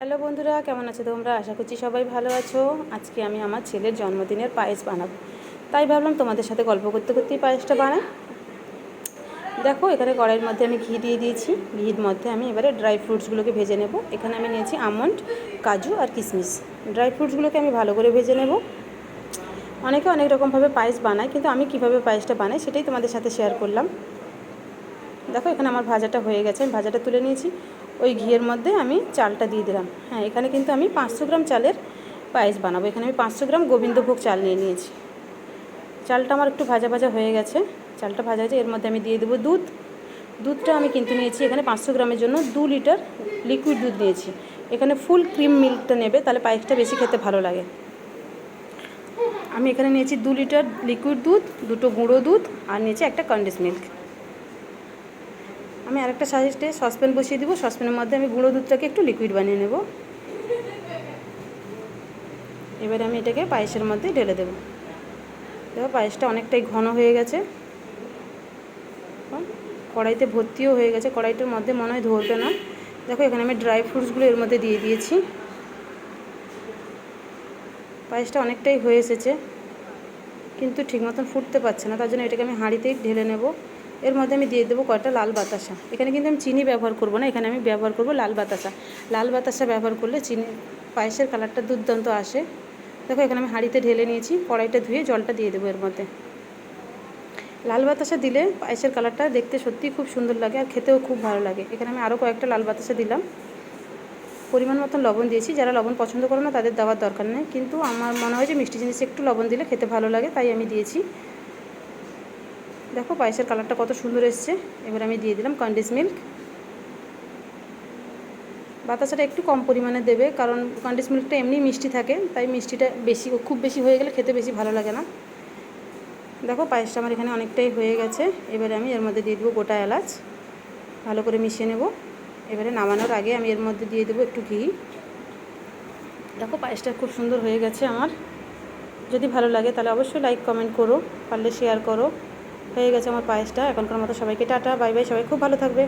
Hello বন্ধুরা, কেমন আছো তোমরা? আশা করছি সবাই ভালো আছো। আজকে আমি আমার ছেলের জন্মদিনের পায়েস বানাবো। তাই ভাবলাম তোমাদের সাথে গল্প করতে করতেই পায়েসটা বানাই। দেখো, এখানে কড়াইয়ের মধ্যে আমি ঘি দিয়ে দিয়েছি। ঘির মধ্যে আমি এবারে ড্রাই ফ্রুটসগুলোকে ভেজে নেব। এখানে আমি নিয়েছি আমন্ড, কাজু আর কিশমিশ। ড্রাই ফ্রুটসগুলোকে আমি ভালো করে ভেজে নেব। অনেকে অনেক রকমভাবে পায়েস বানায়, কিন্তু আমি কীভাবে পায়েসটা বানাই সেটাই তোমাদের সাথে শেয়ার করলাম। দেখো, এখানে আমার ভাজাটা হয়ে গেছে, আমি ভাজাটা তুলে নিয়েছি। ওই ঘিয়ের মধ্যে আমি চালটা দিয়ে দিলাম। হ্যাঁ এখানে কিন্তু আমি পাঁচশো গ্রাম চালের পায়েস বানাবো। এখানে আমি পাঁচশো গ্রাম গোবিন্দভোগ চাল নিয়ে নিয়েছি। চালটা আমার একটু ভাজা ভাজা হয়ে গেছে। চালটা ভাজা হয়েছে, এর মধ্যে আমি দিয়ে দেবো দুধ। দুধটা আমি কিন্তু নিয়েছি, এখানে পাঁচশো গ্রামের জন্য দু লিটার লিকুইড দুধ নিয়েছি। এখানে ফুল ক্রিম মিল্কটা নেবে, তাহলে পায়েসটা বেশি খেতে ভালো লাগে। আমি এখানে নিয়েছি দু লিটার লিকুইড দুধ, দুটো গুঁড়ো দুধ, আর নিয়েছি একটা কন্ডেন্স মিল্ক। আমি আরেকটা সাইজে সসপ্যান বসিয়ে দিব। সসপ্যানের মধ্যে আমি গুঁড়ো দুধটাকে একটু লিকুইড বানিয়ে নেব। এবারে আমি এটাকে পায়েসের মধ্যে ঢেলে দেবো। দেখো পায়েসটা অনেকটাই ঘন হয়ে গেছে। কড়াইতে ভর্তিও হয়ে গেছে। কড়াইটার মধ্যে মনে হয় ধরবে না। দেখো এখানে আমি ড্রাই ফ্রুটসগুলো এর মধ্যে দিয়ে দিয়েছি। পায়েসটা অনেকটাই হয়ে এসেছে। কিন্তু ঠিক মতন ফুটতে পারছে না। তার জন্য এটাকে আমি হাঁড়িতেই ঢেলে নেব। এর মধ্যে আমি দিয়ে দেবো কয়টা লাল বাতাসা। এখানে কিন্তু আমি চিনি ব্যবহার করব না, এখানে আমি ব্যবহার করব লাল বাতাসা। লাল বাতাসা ব্যবহার করলে চিনি, পায়েসের কালারটা দুর্দান্ত আসে। দেখো, এখানে আমি হাঁড়িতে ঢেলে নিয়েছি, কড়াইটা ধুয়ে জলটা দিয়ে দেবো এর মধ্যে। লাল বাতাসা দিলে পায়েসের কালারটা দেখতে সত্যিই খুব সুন্দর লাগে আর খেতেও খুব ভালো লাগে। এখানে আমি আরও কয়েকটা লাল বাতাসা দিলাম। পরিমাণ মতন লবণ দিয়েছি, যারা লবণ পছন্দ করে না তাদের দেওয়ার দরকার নেই। কিন্তু আমার মনে হয় যে মিষ্টি জিনিসে একটু লবণ দিলে খেতে ভালো লাগে, তাই আমি দিয়েছি। দেখো পায়েসের কালারটা কত সুন্দর এসছে। এবার আমি দিয়ে দিলাম কন্ডেন্স মিল্ক বাতাসাটা একটু কম পরিমাণে দেবে, কারণ কন্ডেন্স মিল্কটা এমনি মিষ্টি থাকে, তাই মিষ্টিটা বেশি, খুব বেশি হয়ে গেলে খেতে বেশি ভালো লাগে না। দেখো পায়েসটা আমার এখানে অনেকটাই হয়ে গেছে। এবারে আমি এর মধ্যে দিয়ে দেবো গোটা এলাচ। ভালো করে মিশিয়ে নেব। এবারে নামানোর আগে আমি এর মধ্যে দিয়ে দেবো একটু ঘি। দেখো পায়েসটা খুব সুন্দর হয়ে গেছে আমার। যদি ভালো লাগে তাহলে অবশ্যই লাইক কমেন্ট করো। পারলে শেয়ার করো। হয়ে গেছে আমার পায়েসটা। এখনকার মতো সবাইকে টাটা বাই বাই সবাই খুব ভালো থাকবে।